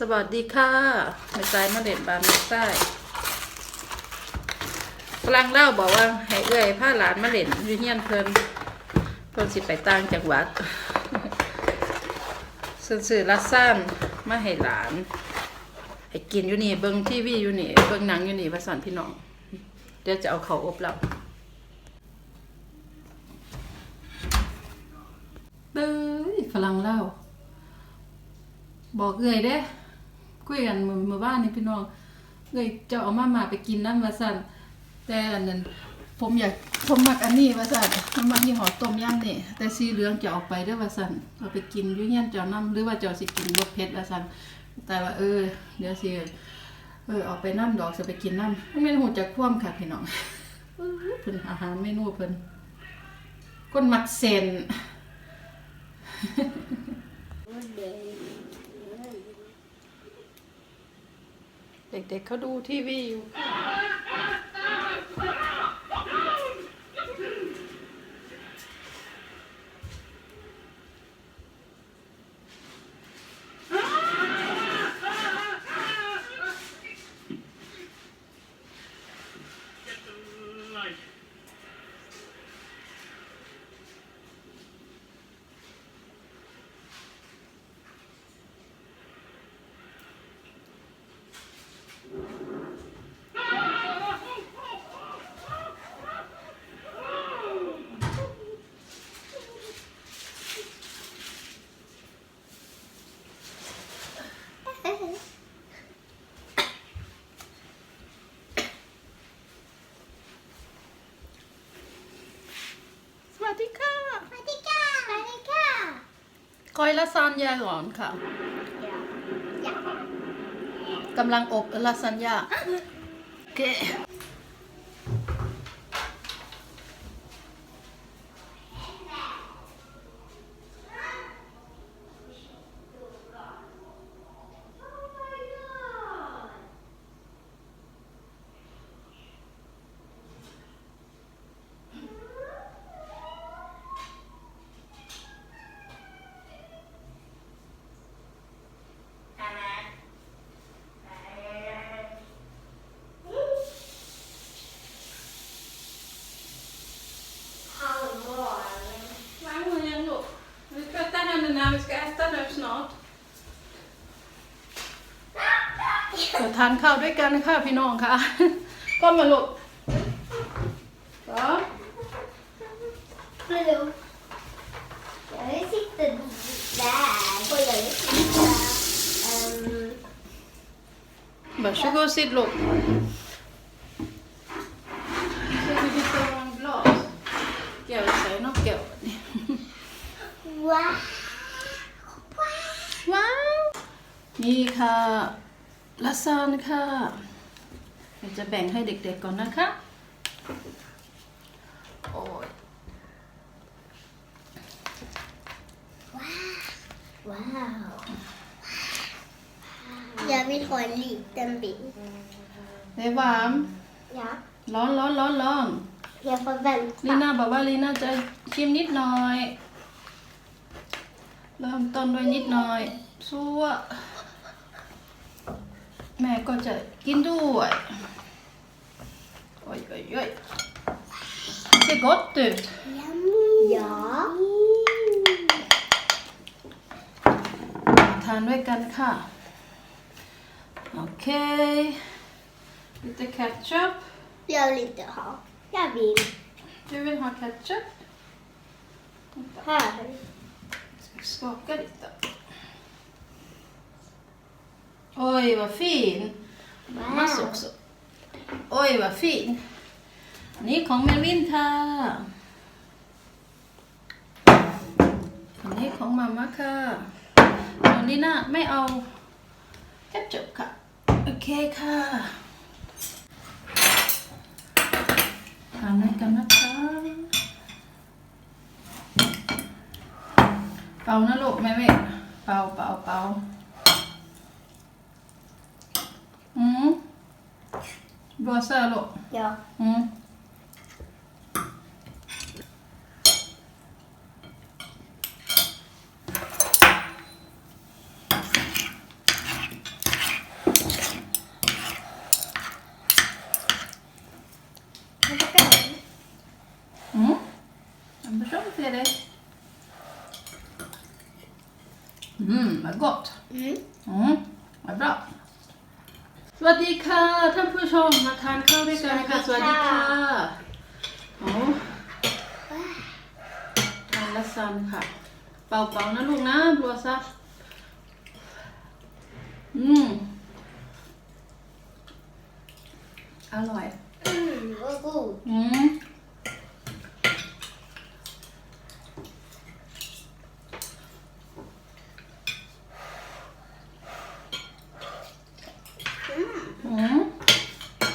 สวัสดีค่ะไม่ใจมาเด็ดบานไม่ใต้กำลังเล่าบอกว่าให้เอื้อยผ้าหลานมาเล่นยูเฮียนเพิ่นเพิ่นสิไปต่างจังหวัดซื้อซื้อลัดสั้นมาให้หลาน ให้กินอยู่นี่เบิ่งทีวีอยู่นี่เบิ่งหนังอยู่นี่ภาษาพี่น้อง เดี๋ยวจะเอาเขาอบเราเบ้ยฝรั่งเล่าบอกเอื้อยเด้ คุยกันเมื่อเมื่อวานนี่พี่น้องเอื้อยเจะเอามามาไปกินน้ำว่าสั่นแต่อันนั้นผมอยากผมมักอันนี้ว่าสั่นผมมักยี่ห้อต้มยำนี่แต่สีเหลืองจะเอาไปด้อว่าสั่นเอาไปกินยู่เฮียนเจ้าน้ำหรือว่าเจ้าสิกินรสเผ็ดว่าสั่นแต่ว่าเออ เดี๋ยวสิเออเอาไปน้ำดอกจะไปกินน้ำไม่รู้จักคว่ำค่ะพี่น้องเพิ่นอาหารเมนูเพิ่นคนมักเซน เด็กๆเขาดูทีวีอยู่ สวัสดีค่ะ สวัสดีค่ะสวัสดีค่ะ คอยละซานยาก่อนค่ะกกำลังอบลาซานยาโอเค ทานข้าวด้วยกันค่ะพี่น้องค่ะก็มาลูกก็ Hallå. Jag sitter där och jag sitter... Um, แบบชูโกซิดลูก Så vi byter om glas. แก้วใส่นอกแก้วนี่ wow. ว้าว นี่ค่ะลา ซานค่ะเดี๋ยวจะแบ่งให้เด็กๆก่อนนะคะ โอ้ย Wow. Jag vill ha en liten bit. เดยวหวาม Ja. ร้อนร้อนร้อนร้อน Jag får ลี vänta. น่าบอกว่าลีน่าจะชิมนิดหน่อย เริ่มต้นด้วยนิดหน่อยซัว แม่ก็จะกินด้วยโอ้ยโอ้ยโอ้ย ser gott ut Ja. ทานด้วยกันค่ะ โอเค lite ketchup Jag vill inte ha. Jag vill. du vill ha ketchup Här. Ska skaka lite. Oj, vad fin. Massa också. Oj, vad fin. นี่ของแมวินค่ะอันนี้ของมาม่าค่ะอันนี้น่ะไม่เอาแคปจับค่ะโอเคค่ะทานด้วยกันนะคะเป่านะลูกแม่เว้ยเป่าเป่าเป่า Bara så här då? Ja. Mm. Mm. mm vad gott. Mm. วัสดีค่ะท่านผู้ชมมาทานข้าวด้วยกันค่ะสสวัวัสสดีดีค่ะค่ะโอ้ทานละซันค่ะ เป่าๆนะลูกนะบัวซะอืมอร่อย Mm, vad god. อืม Mm. อืม Mm.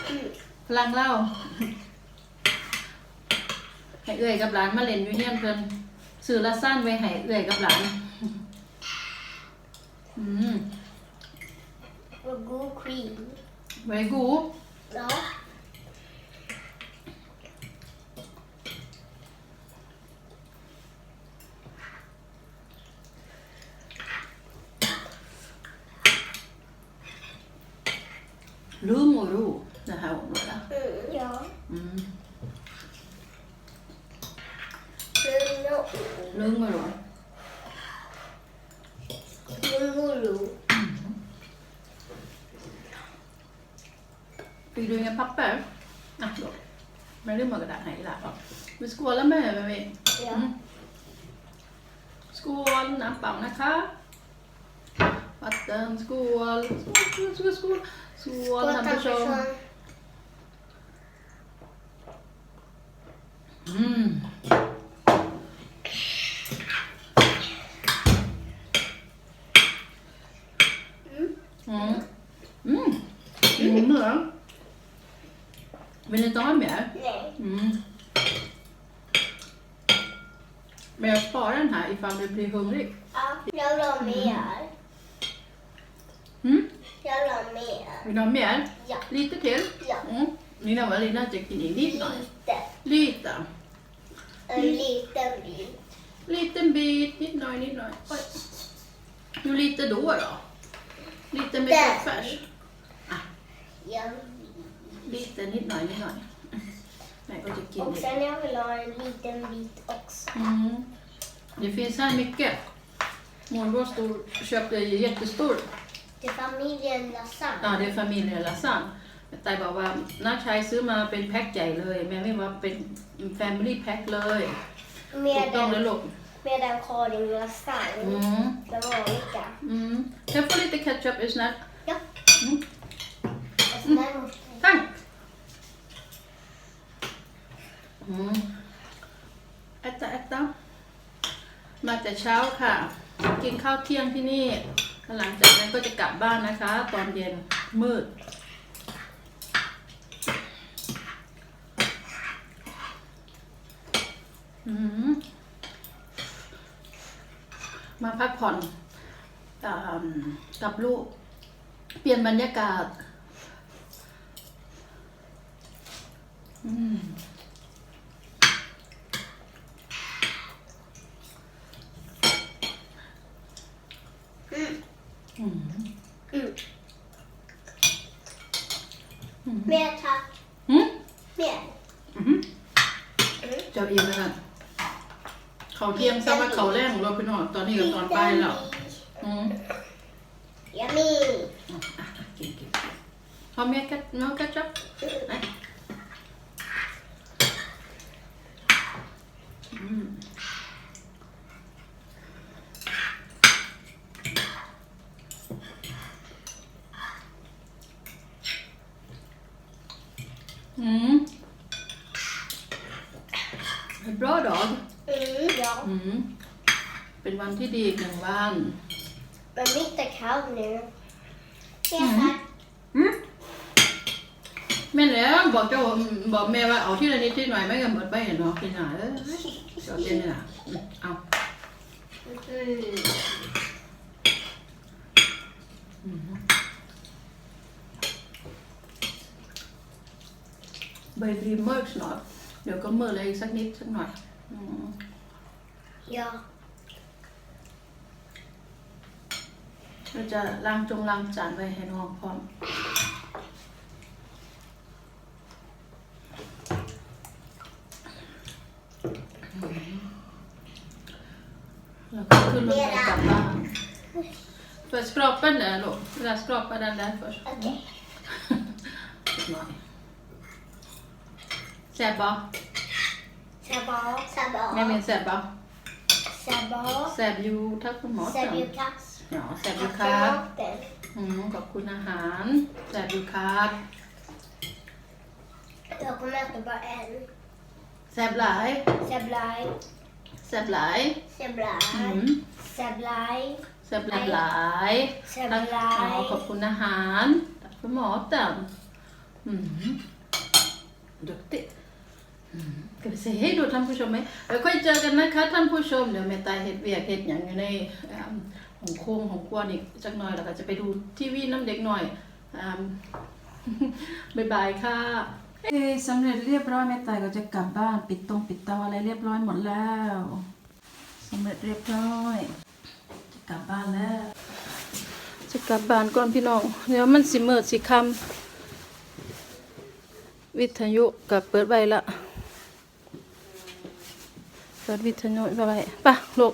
พ ลังเล่าให้เอื่อยกับหลานมาเล่นอยู่เฮียนเพิ่นซื้อละสั้นไว้ให้เอื่อยกับหลาน อืม Vad god cream. ไว้กู Ja. รู้โมรู้ det här området. Mm, ja. Mm. Lugn och Lugn och ro. lugn och ro. Fick du inga papper? Ah, då. Men det är många där här i alla Vi skålar med med vi. Ja. Mm. Skål, น้ำเปล่านะคะ vatten, skål, skål, skål, skål, skål, Skål, ท่า Mm. Mm. Mm. Mm. Mm. Vill ni inte ha mer? Nej. Mm. Men jag sparar den här ifall du blir hungrig. Ja, jag vill ha mer. Mm. Jag vill ha mer. Vill du ha mer? Ja. Lite till? Ja. Mm. Lina var lilla tycker ni lite? Lite. Lite. En liten bit. Liten bit, nitt noj, nitt noj. Oj. Hur lite då då? Lite med Där. köttfärs? Ja. Lite, nitt noj, nitt noj. Nej, vad tycker Och ni? sen jag vill ha en liten bit också. Mm. Det finns här mycket. Mormor stor, köpte ju jättestor. Till familjen Ja, lasagne. det är familjen Lassan. แต่บอกว่าน้าชายซื้อมาเป็นแพ็คใหญ่เลย แม่ไม่ว่าเป็น family pack เลยถูกต้องแล้ว Medan, ลูก medan Karin lasagne. อืม Den vanliga. อืม Kan jag få lite ketchup is not Ja. Mm. Och sen är det- Tack! Mm. แอตตาแอตตามาแต่เช้าค่ะ กินข้าวเที่ยงที่นี่ หลังจากนั้นก็จะกลับบ้านนะคะ ตอนเย็นมืด มมาพักผ่อนอ่ากับลูก เปลี่ยนบรรยากาศอืม Mm. อืม Mm. อืม Mer tack. อืม Mer. อืมเจ้าเองแล้วกัน เขาเที่ยงซะว่าเขาแรงของเราไปนอนตอนนี้กับตอนไปแล้วอืม Yummy. อะอะกินกินพอเมียกัดน้องกัดจับอะอืมอืม bra dag Mm, ja. อืม เป็นวันที่ดีอีกหนึ่งวัน Men mitt är kallt nu. Mer Mm. tack. อืมแม่นแล้วบอกเจ้าบอกแม่ว่าเอาที่ละนิดที่หน่อยไม่กันหมดไปเห็นเนาะกินหน่อยเออเดี๋ยวเย็นนี่นะอืมเอา Mm. อืมเบยบรีเมิร์กหน่อยเดี๋ยวก็เมื่อเลยอีกสักนิดสักหน่อยอืม Ja. เราจะล้างจงล้างจานไว้ให้น้องพร้อมแล้วก็ขึ้นรถไปกลับบ้าน Får jag skrapa den där då? Vill jag skrapa den där först? Okej. Nej. Sebba. Sabba. Sabba. Vem är Sebba? Sabba. Sebju, tack för maten. Sebjukass. Ja, Tack Sebju för katt. maten. อืมขอบคุณอาหารแซ่บอยู่ครับ Jag kommer äta bara en. แซ่บหลาย Seblaj. แซ่บหลาย Seblaj. อืม Seblaj. แซ่บหลายหลายตักอ๋อขอบคุณอาหารตัก för maten อืม duktig อืม ska vi säga hej då ท่านผู้ชมไหมเดี๋ยวค่อยเจอกันนะคะท่านผู้ชมเดี๋ยวแม่ตายเฮ็ดเวียกเฮ็ดหยังอยู่ในเอิ่มของโค้งของกวนอีกจักหน่อยแล้วก็จะไปดูทีวีน้ำเด็กหน่อยอ่าบ๊ายบายค่ะเอ้สำเร็จเรียบร้อยแม่ตายก็จะกลับบ้านปิดตรงปิดเตาอะไรเรียบร้อยหมดแล้วสำเร็จเรียบร้อย จะกลับบ้านแล้ว จะกลับบ้านก่อนพี่น้องเดี๋ยวมันสิมืดสิค่ำวิทยุกับเปิดไว้ละเปิดวิทยุไว้ไป่ะลูก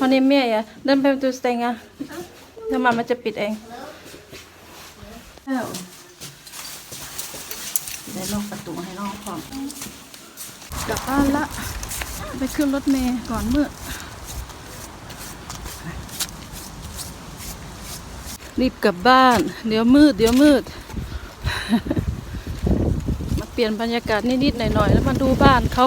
วันนี้แม่อย่าเดินไปประตูสเตงอะถ้ามามันจะปิดเองแล้วได้ล็อกประตูให้น้องพร้อมกลับบ้านละ ไปขึ้นรถเมย์ก่อนมืดรีบกลับบ้าน เดี๋ยวมืด เดี๋ยวมืด มาเปลี่ยนบรรยากาศนิดๆหน่อยๆ แล้วมาดูบ้านเขา